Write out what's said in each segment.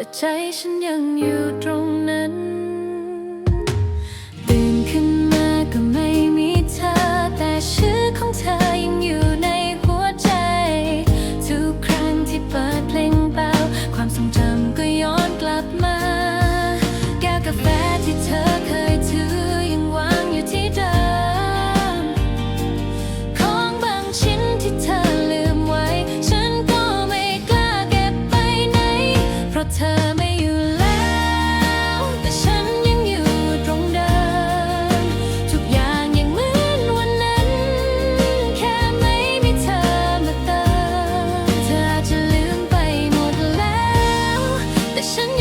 แต่ใจฉันยังอยู่ตรงนั้น 的声音。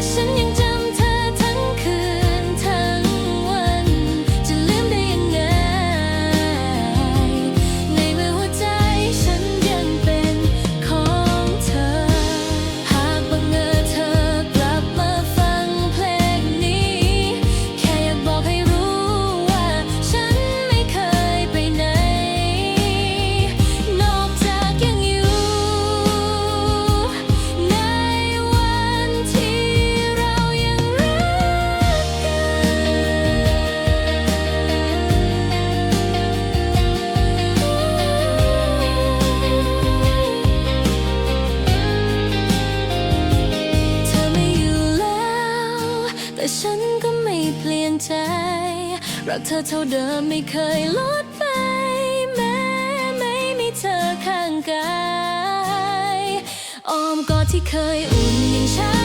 是你。 รักเธอเท่าเดิมไม่เคยลดไป แม้ไม่มีเธอข้างกาย อ้อมกอดที่เคยอุ่นยังช้า